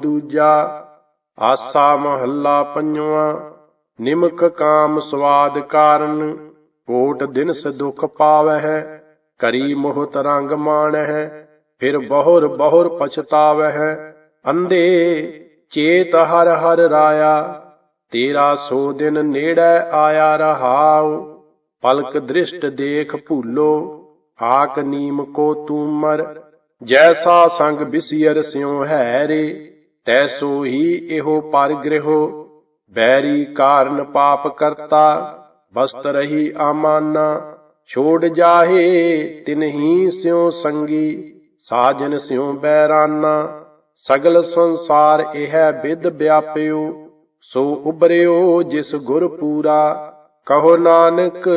ਦੂਜਾ, ਆਸਾ ਮਹੱਲਾ ਪੰਜਵਾ, ਨਿਮਕ ਕਾਮ ਸਵਾਦ ਕਾਰਨ ਕੋਟ ਦਿਨਸ ਦੁਖ ਪਾਵਹਿ, ਕਰੀ ਮੋਹ ਤਰੰਗ ਮਾਣਹਿ, ਫਿਰ ਬਹੁਰ ਬਹੁਰ ਪਛਤਾਵਹਿ, ਅੰਧੇ ਚੇਤ ਹਰ ਹਰ ਰਾਇਆ, ਤੇਰਾ ਸੋ ਦਿਨ ਨੇੜੇ ਆਇਆ ਰਹਾਉ, ਪਲਕ ਦ੍ਰਿਸ਼ਟ ਦੇਖ ਭੂਲੋ, ਆਕ ਨੀਮ ਕੋ ਤੂਮਰ ਜੈਸਾ ਸੰਗ ਬਿਸਿਰ ਸਿਉ ਹੈ ਰੇ। ਤੈਸੋ ਹੀ ਇਹੋ ਪਰ ਬੈਰੀ ਕਾਰਨ ਪਾਪ ਕਰਤਾ, ਬਸਤ ਰਹੀ ਆਮਾਨਾ, ਛੋੜ ਜਾਹੇ ਤਿਨਹੀ ਸਿਉ ਸੰਗੀ, ਸਾਜਨ ਸਿਉ ਬੈਰਾਨਾ, ਸਗਲ ਸੰਸਾਰ ਇਹ ਵਿਦ ਵਿਆਪਿਓ, ਸੋ ਉਬਰਿਓ ਜਿਸ ਗੁਰ ਪੂਰਾ, ਕਹੋ ਨਾਨਕ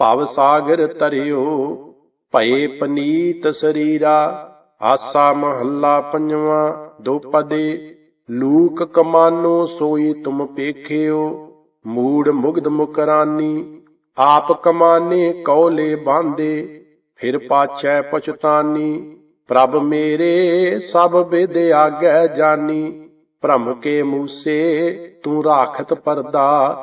ਭਵ ਸਾਗਰ ਤਰਿਓ ਭਏ ਪਨੀਤ ਸਰੀਰਾ ਆਸਾ ਮਹੱਲਾ ਪੰਜਵਾ ਦੋਪਦੇ ਲੂਕ ਕਮਾਨੋ ਸੋਈ ਤੁਮ ਪੇਖਿਓ, ਮੂੜ ਮੁਗਧ ਮੁਕਰਾਨੀ, ਆਪ ਕਮਾਨੇ ਕੌਲੇ ਬਾਂਦੇ, ਫਿਰ ਪਾਛੈ ਪਛਤਾਨੀ, ਪ੍ਰਭ ਮੇਰੇ ਸਭ ਵਿਦ ਆਗੈ ਜਾਨੀ, ਭ੍ਰਮ ਕੇ ਮੂਸੇ ਤੂੰ ਰਾਖਤ ਪਰਦਾ,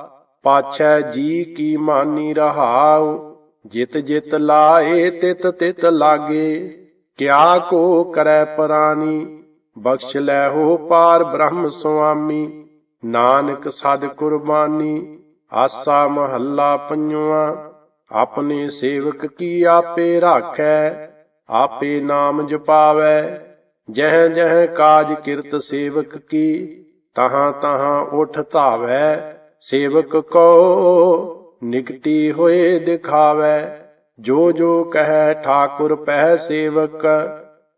ਪਾਛੈ ਜੀ ਕੀ ਮਾਨੀ ਰਹਾਉ, ਜਿਤ ਜਿਤ ਲਾਏ ਤਿਤ ਤਿਤ ਲਾਗੇ। ਕਿਆ ਕੋ ਕਰੈ ਪਰਾਨੀ? ਬਖਸ਼ ਲੈ ਹੋ ਪਾਰ ਬ੍ਰਹਮ ਸੁਆਮੀ। ਨਾਨਕ ਸਦ ਕੁਰਬਾਨੀ। ਆਸਾ ਮਹੱਲਾ ਪੰਜਵਾ। ਆਪਣੇ ਸੇਵਕ ਕੀ ਆਪੇ ਰਾਖੈ? ਆਪੇ ਨਾਮ ਜਪਾਵੈ। ਜਹ ਜਹ ਕਾਜ ਕਿਰਤ ਸੇਵਕ ਕੀ, ਤਹਾਂ ਤਹਾਂ ਉਠ ਧਾਵੈ। ਸੇਵਕ ਕੋ ਨਿਕਟੀ ਹੋਏ ਦਿਖਾਵੈ। ਜੋ ਜੋ ਕਹੈ ਠਾਕੁਰ ਪਹਿ ਸੇਵਕ,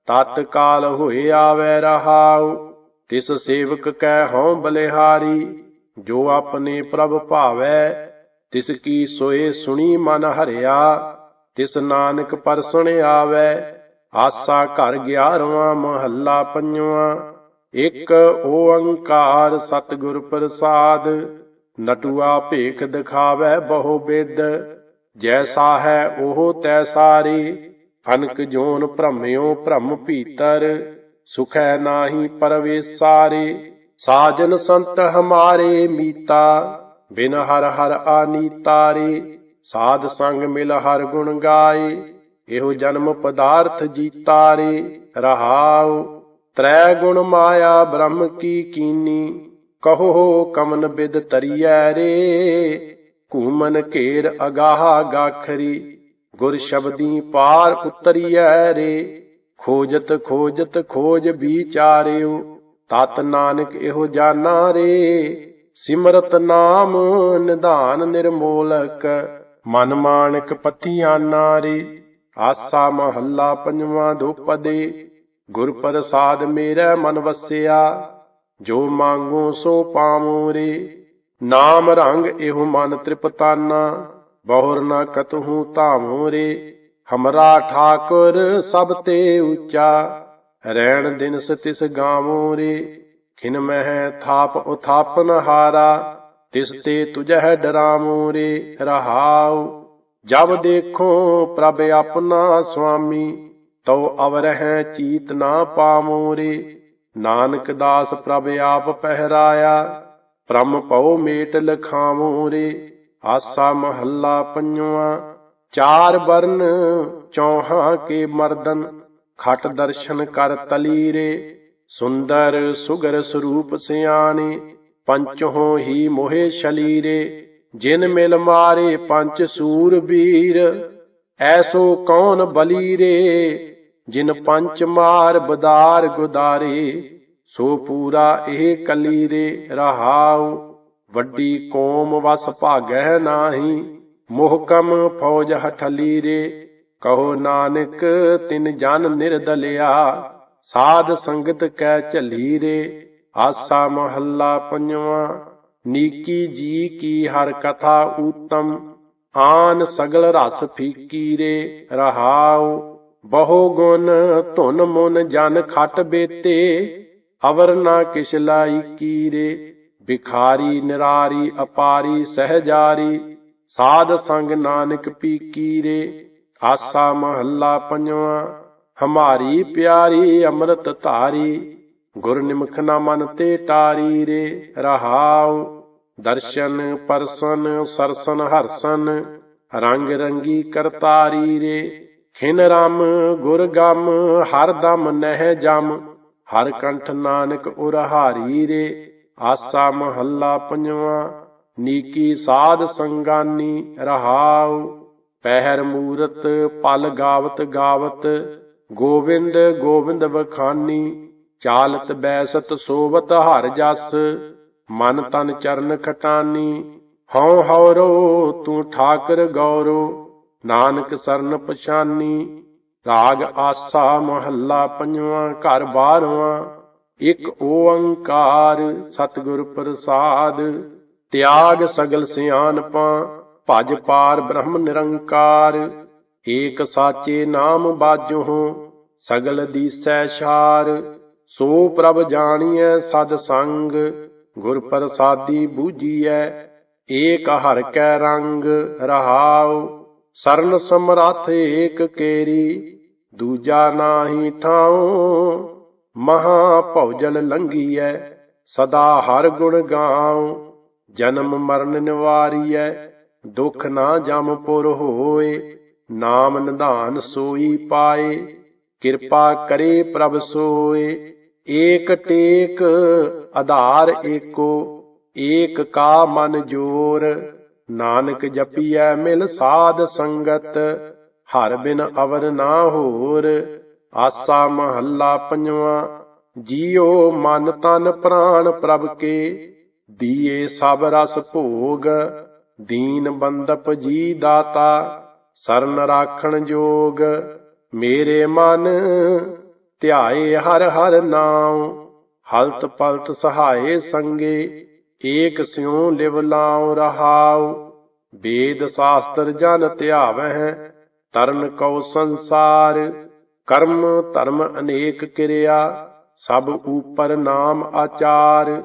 ਤਤ ਕਾਲ ਹੋਏ ਆਵੈ ਰਹਾਉ। ਤਿਸ ਸੇਵਕ ਕੈ ਹਉ ਬਲਿਹਾਰੀ, ਜੋ ਆਪਣੇ ਪ੍ਰਭ ਭਾਵੈ। ਤਿਸ ਕੀ ਸੋਏ ਸੁਣੀ ਮਨ ਹਰਿਆ, ਤਿਸ ਨਾਨਕ ਪਰਸਣ ਆਵੈ। ਆਸਾ ਘਰ 11ਵਾਂ ਮਹੱਲਾ ਪੰਜਵਾਂ। ਇੱਕ ਓੰਕਾਰ ਸਤਿਗੁਰ ਪ੍ਰਸਾਦ, ਨਟੂਆ ਭੇਖ ਦਿਖਾਵੈ ਬਹੁ ਬਿਦ। ਜੈਸਾ ਹੈ ਉਹ ਤੈਸਾਰੀ ਅਨਕ ਜੋਨ ਭ੍ਰਮਿਓ ਭ੍ਰਮ ਭੀਤਰ, ਸੁਖੈ ਨਾਹੀ ਪਰਵੇਸਾਰੇ, ਸਾਜਨ ਸੰਤ ਹਮਾਰੇ ਮੀਤਾ, ਬਿਨ ਹਰ ਹਰ ਆਨੀਤਾਰੇ ਸਾਧ ਸੰਗ ਮਿਲ ਹਰ ਗੁਣ ਗਾਏ, ਇਹੋ ਜਨਮ ਪਦਾਰਥ ਜੀਤਾਰੇ, ਰਹਾਉ, ਤ੍ਰੈ ਗੁਣ ਮਾਇਆ ਬ੍ਰਹਮ ਕੀ ਕੀਨੀ, ਕਹੋ ਕਮਨ ਬਿਦ ਤਰੀਐ ਰੇ। ਘੂਮਨ ਘੇਰ ਅਗਾਹ ਗਾਖਰੀ, ਗੁਰ ਸ਼ਬਦੀ ਪਾਰ ਉਤਰੀਐ ਰੇ। ਖੋਜਤ ਖੋਜਤ ਖੋਜ ਵਿਚਾਰਿਓ, ਤਤ ਨਾਨਕ ਇਹੋ ਜਾਣਾ ਰੇ। ਸਿਮਰਤ ਨਾਮ ਨਿਧਾਨ ਨਿਰਮੋਲਕ, ਮਨ ਮਾਨਕ ਪਤੀਆਂ ਨਾਰੇ ਆਸਾ ਮਹੱਲਾ ਪੰਜਵਾਂ ਦੁਪਦੇ ਗੁਰ ਪ੍ਰਸਾਦ ਮੇਰਾ ਮਨ ਵਸਿਆ। ਜੋ ਮੰਗੋ ਸੋ ਪਾਵੋ ਰੇ। ਨਾਮ ਰੰਗ ਇਹੋ ਮਨ ਤ੍ਰਿਪਤਾਨਾ, ਬਹੁਰ ਨਾ ਕਤਹੂ ਧਾਵੋ ਰੇ। ਹਮਰਾ ਠਾਕੁਰ ਸਭ ਤੇ ਉੱਚਾ ਰਹਿਣ ਦਿਨ ਸਤਿਸ ਗਾਵੋ ਰੇ। ਖਿਨ ਮਹਿ ਥਾਪ ਉਥਾਪਨ ਹਾਰਾ, ਤਿਸ ਤੇ ਤੁਝਹਿ ਡਰਾਵੋ ਰੇ। ਰਹਾਉ, ਜਬ ਦੇਖੋ ਪ੍ਰਭ ਆਪਣਾ ਸੁਆਮੀ, ਤਉ ਅਵਰਹਿ ਚੀਤ ਨਾ ਪਾਵੋ ਰੇ। ਨਾਨਕ ਦਾਸ ਪ੍ਰਭ ਆਪ ਪਹਿਰਾਇਆ ਪ੍ਰਮ ਪਉ ਮੇਟ ਲਖਾਵੋ ਰੇ, ਆਸਾ ਮਹੱਲਾ ਪੰਜਵਾ। ਚਾਰ ਵਰਨ ਚੌਹਾਂ ਕੇ ਮਰਦਨ, ਖਟ ਦਰਸ਼ਨ ਕਰ ਤਲੀ ਰੇ ਸੁੰਦਰ ਸੁਗਰ ਸਰੂਪ ਸਿਆਣੇ ਪੰਚਹੋ ਹੀ ਮੋਹੇ ਸ਼ਲੀਰੇ ਜਿਨ ਮਿਲ ਮਾਰੇ ਪੰਚ ਸੂਰਵੀਰ ਐਸੋ ਕੌਣ ਬਲੀਰੇ? ਜਿਨ ਪੰਚ ਮਾਰ ਬਦਾਰ ਗੁਦਾਰੇ। ਸੋ ਪੂਰਾ ਇਹ ਕਲੀ ਰੇ ਰਹਾਉ, ਵੱਡੀ ਕੌਮ ਵਸ ਭਾਗੈ ਨਾਹੀ। ਮੋਹਕਮ ਫੌਜ ਹਠਲੀ ਰੇ, ਕਹੋ ਨਾਨਕ ਤਿਨ ਜਨ ਨਿਰਦਲਿਆ। ਸਾਧ ਸੰਗਤ ਕੈ ਝੱਲੀ ਰੇ, ਆਸਾ ਮਹੱਲਾ ਪੰਜਵਾਂ। ਨੀਕੀ ਜੀ ਕੀ ਹਰ ਕਥਾ ਊਤਮ, ਆਨ ਸਗਲ ਰਸ ਫੀਕੀ ਰੇ, ਰਹਾਉ। ਬਹੁ ਗੁਣ ਧੁਨ ਮਨ ਜਨ ਖਟ ਬੇਤੇ ਅਵਰ ਨਾ ਕਿਛ ਲਾਈ ਕੀਰੇ ਬਿਖਾਰੀ ਨਿਰਾਰੀ, ਅਪਾਰੀ, ਸਹਜਾਰੀ, ਸਾਧ ਸੰਗ ਨਾਨਕ ਪੀਕੀ ਰੇ ਆਸਾ ਮਹੱਲਾ ਪੰਜਵਾਂ, ਹਮਾਰੀ ਪਿਆਰੀ ਅੰਮ੍ਰਿਤ ਧਾਰੀ, ਗੁਰ ਨਿਮਖ ਨਾ ਮਨ ਤੇ ਟਾਰੀ ਰੇ, ਰਹਾਉ, ਦਰਸ਼ਨ ਪਰਸਨ, ਸਰਸਨ ਹਰਸਨ, ਰੰਗ ਰੰਗੀ ਕਰਤਾਰੀ ਰੇ, ਖਿਨ ਰਮ, ਗੁਰ ਗਮ, ਹਰ ਦਮ ਨਹਿ ਜਮ ਹਰ ਕੰਠ ਨਾਨਕ ਉਰਹਾਰੀ ਰੇ, ਆਸਾ ਮਹੱਲਾ ਪੰਜਵਾਂ, ਨੀਕੀ ਸਾਧ ਸੰਗਾਨੀ ਰਹਾਉ, ਪਹਿਰ ਮੂਰਤ ਪਲ ਗਾਵਤ ਗਾਵਤ, ਗੋਵਿੰਦ ਗੋਵਿੰਦ ਵਖਾਨੀ, ਚਾਲਤ ਬੈਸਤ ਸੋਵਤ ਹਰ ਜਸ, ਮਨ ਤਨ ਚਰਨ ਖਟਾਨੀ, ਹਉ ਹਉਰੋ ਤੂੰ ਠਾਕਰ ਗੌਰੋ, ਨਾਨਕ ਸਰਨ ਪਛਾਨੀ ਰਾਗ ਆਸਾ ਮਹੱਲਾ ਪੰਜਵਾਂ, ਘਰ ਬਾਰਵਾਂ। ਇੱਕ ਓੰਕਾਰ ਸਤਿਗੁਰ ਪ੍ਰਸਾਦ, ਤਿਆਗ ਸਗਲ ਸਿਆਣਪਾਂ, ਭਜ ਪਾਰ ਬ੍ਰਹਮ ਨਿਰੰਕਾਰ। ਏਕ ਸਾਚੇ ਨਾਮ ਬਾਜੋ ਸਗਲ ਦੀਸੈ ਛਾਰ ਸੋ ਪ੍ਰਭ ਜਾਣੀਐ ਸਦ ਸੰਗ, ਗੁਰ ਪ੍ਰਸਾਦੀ ਬੂਝੀਐ, ਏਕ ਹਰ ਕੈ ਰੰਗ ਰਹਾਉ। ਸਰਨ ਸਮਰੱਥ ਏਕ ਕੇਰੀ ਦੂਜਾ ਨਾਹੀ ਠਾਉ ਮਹਾ ਭਉਜਲ ਲੰਘੀਐ, ਸਦਾ ਹਰ ਗੁਣ ਗਾਉ, ਜਨਮ ਮਰਨ ਨਿਵਾਰੀਐ, ਦੁਖ ਨਾ ਜਮ ਪੁਰ ਹੋਏ, ਨਾਮ ਨਿਧਾਨ ਸੋਈ ਪਾਏ, ਕਿਰਪਾ ਕਰੇ ਪ੍ਰਭ ਸੋਏ, ਏਕ ਟੇਕ ਆਧਾਰ ਏਕੋ, ਏਕ ਕਾ ਮਨ ਜੋਰ, ਨਾਨਕ ਜਪੀਐ ਮਿਲ ਸਾਧ ਸੰਗਤ ਹਰ ਬਿਨ ਅਵਰ ਨਾ ਹੋਰ, ਆਸਾ ਮਹੱਲਾ ਪੰਜਵਾਂ, ਜੀਉ ਮਨ ਤਨ ਪ੍ਰਾਣ ਪ੍ਰਭ ਕੇ, ਦੀਏ ਸਭ ਰਸ ਭੋਗ, ਦੀਨ ਬੰਦਪ ਜੀ ਦਾਤਾ, ਸਰਨ ਰਾਖਣ ਜੋਗ, ਮੇਰੇ ਮਨ ਧਿਆਏ ਹਰ ਹਰ ਨਾਉ, ਹਲਤ ਪਲਤ ਸਹਾਏ ਸੰਗੇ, ਏਕ ਸਿਉ ਲਿਵ ਲਾਉ ਰਹਾਉ ਵੇਦ ਸ਼ਾਸਤਰ ਜਨ ਧਿਆਵਹਿ ਤਰਨ ਕਉ ਸੰਸਾਰ, ਕਰਮ ਧਰਮ ਅਨੇਕ ਕਿਰਿਆ, ਸਭ ਉਪਰ ਨਾਮ ਆਚਾਰ।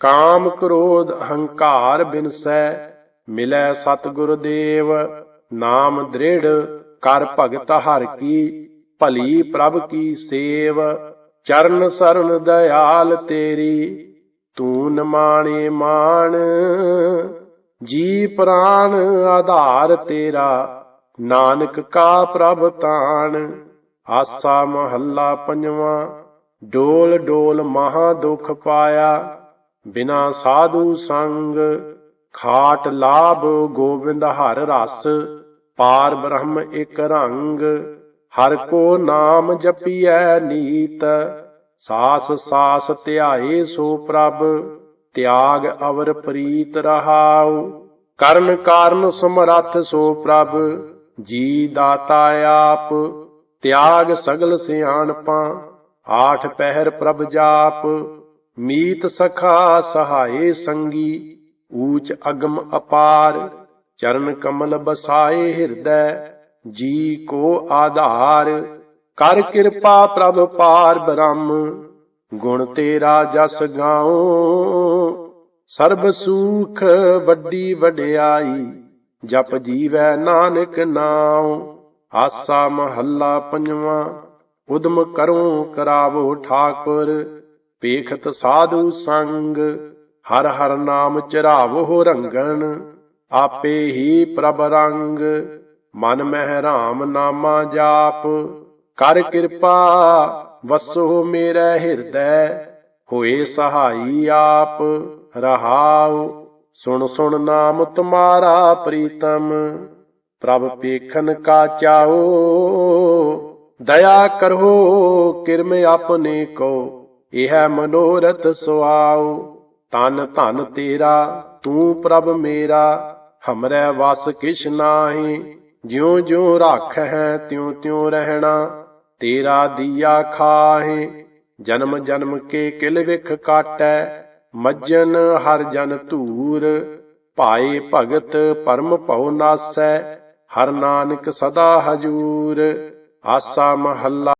ਕਾਮ ਕ੍ਰੋਧ ਅਹੰਕਾਰ ਬਿਨਸੈ, ਮਿਲੈ ਸਤਿਗੁਰ ਦੇਵ। ਨਾਮ ਦ੍ਰਿੜ, ਕਰ ਭਗਤ ਹਰ ਕੀ, ਭਲੀ ਪ੍ਰਭ ਕੀ ਸੇਵ। ਚਰਨ ਸਰਨ ਦਇਆਲ ਤੇਰੀ ਤੂੰ ਨਮਾਣੇ ਮਾਣ। ਜੀ ਪ੍ਰਾਨ ਆਧਾਰ ਤੇਰਾ ਨਾਨਕ ਕਾ ਪ੍ਰਭ ਤਾਣ, ਆਸਾ ਮਹੱਲਾ ਪੰਜਵਾਂ, ਡੋਲ ਡੋਲ ਮਹਾ ਦੁਖ ਪਾਇਆ, ਬਿਨਾ ਸਾਧੂ ਸੰਗ, ਖਾਟ ਲਾਭ ਗੋਬਿੰਦ ਹਰ ਰਸ, ਪਾਰ ਬ੍ਰਹਮ ਇਕ ਰੰਗ, ਹਰ ਕੋ ਨਾਮ ਜਪੀਐ ਨੀਤ, ਸਾਸ ਸਾਸ ਧਿਆਏ ਸੋ ਪ੍ਰਭ, ਤਿਆਗ ਅਵਰ ਪ੍ਰੀਤ ਰਹਾਉ, ਕਰਨ ਕਾਰਨ ਸਮਰੱਥ ਸੋ ਪ੍ਰਭ ਜੀ ਦਾਤਾ ਆਪ, ਤਿਆਗ ਸਗਲ ਸਿਆਣਪਾਂ, ਆਠ ਪਹਿਰ ਪ੍ਰਭ ਜਾਪ, ਮੀਤ ਸਖਾ ਸਹਾਏ ਸੰਗੀ, ਊਚ ਅਗਮ ਅਪਾਰ, ਚਰਨ ਕਮਲ ਬਸਾਏ ਹਿਰਦੈ, ਜੀ ਕੋ ਆਧਾਰ, ਕਰ ਕਿਰਪਾ ਪ੍ਰਭ ਪਾਰ ਬ੍ਰਹਮ, ਗੁਣ ਤੇਰਾ ਜਸ ਗਾਉ, ਸਰਬ ਸੂਖ ਵੱਡੀ ਵਡਿਆਈ। ਜਪ ਜੀਵੈ ਨਾਨਕ ਨਾਉ, ਆਸਾ ਮਹੱਲਾ ਪੰਜਵਾਂ, ਉਦਮ ਕਰੋ ਕਰਾਵੋ ਠਾਕੁਰ ਪੇਖਤ ਸਾਧੂ ਸੰਗ, ਹਰ ਹਰ ਨਾਮ ਚਰਾਵੋ ਰੰਗਣ, ਆਪੇ ਹੀ ਪ੍ਰਭ ਰੰਗ, ਮਨ ਮਹਿ ਰਾਮ ਨਾਮਾ ਜਾਪ, ਕਰ ਕਿਰਪਾ, ਵਸੋ ਮੇਰੇ ਹਿਰਦੈ, ਹੋਏ ਸਹਾਈ ਆਪ, ਰਹਾਉ ਸੁਣ ਸੁਣ ਨਾਮ ਤੁਮਾਰਾ ਪ੍ਰੀਤਮ, ਪ੍ਰਭ ਪੇਖਨ ਕਾ ਚਾਓ ਦਇਆ ਕਰੋ, ਕਿਰਮ ਆਪਨੇ ਕੋ, ਇਹ ਮਨੋਰਥ ਸੁਆਓ ਤਨ ਧਨ ਤੇਰਾ, ਤੂੰ ਪ੍ਰਭ ਮੇਰਾ, ਹਮਰੇ ਵਸ ਕਿਛ ਨਾਹੀ। ਜਿਉ ਜਿਉ ਰੱਖ ਹੈ ਤਿਉ ਤਿਉ ਰਹਿਣਾ, ਤੇਰਾ ਦੀਆ ਖਾਹੇ। ਜਨਮ ਜਨਮ ਕੇ ਕਿਲ ਵਿਖ ਕਾਟੈ ਮੱਜਨ ਹਰ ਜਨ ਧੂਰ, ਭਾਏ ਭਗਤ ਪਰਮ ਭਉ ਨਾਸੈ, ਹਰ ਨਾਨਕ ਸਦਾ ਹਜੂਰ, ਆਸਾ ਮਹੱਲਾ